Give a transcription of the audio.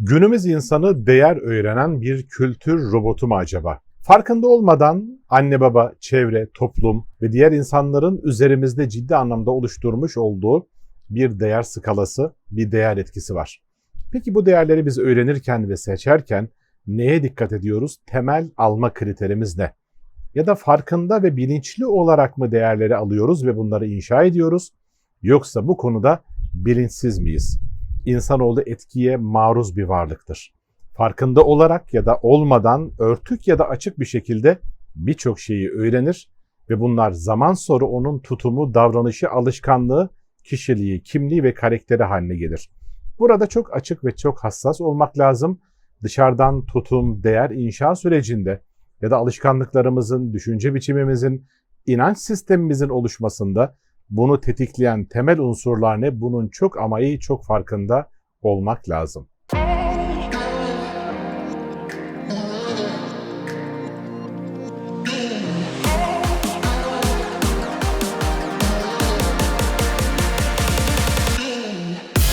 Günümüz insanı değer öğrenen bir kültür robotu mu acaba? Farkında olmadan anne baba, çevre, toplum ve diğer insanların üzerimizde ciddi anlamda oluşturmuş olduğu bir değer skalası, bir değer etkisi var. Peki bu değerleri biz öğrenirken ve seçerken neye dikkat ediyoruz? Temel alma kriterimiz ne? Ya da farkında ve bilinçli olarak mı değerleri alıyoruz ve bunları inşa ediyoruz? Yoksa bu konuda bilinçsiz miyiz? İnsanoğlu etkiye maruz bir varlıktır. Farkında olarak ya da olmadan örtük ya da açık bir şekilde birçok şeyi öğrenir ve bunlar zaman sonra onun tutumu, davranışı, alışkanlığı, kişiliği, kimliği ve karakteri haline gelir. Burada çok açık ve çok hassas olmak lazım. Dışarıdan tutum, değer inşa sürecinde ya da alışkanlıklarımızın, düşünce biçimimizin, inanç sistemimizin oluşmasında bunu tetikleyen temel unsurlar ne? Bunun çok ama iyi çok farkında olmak lazım.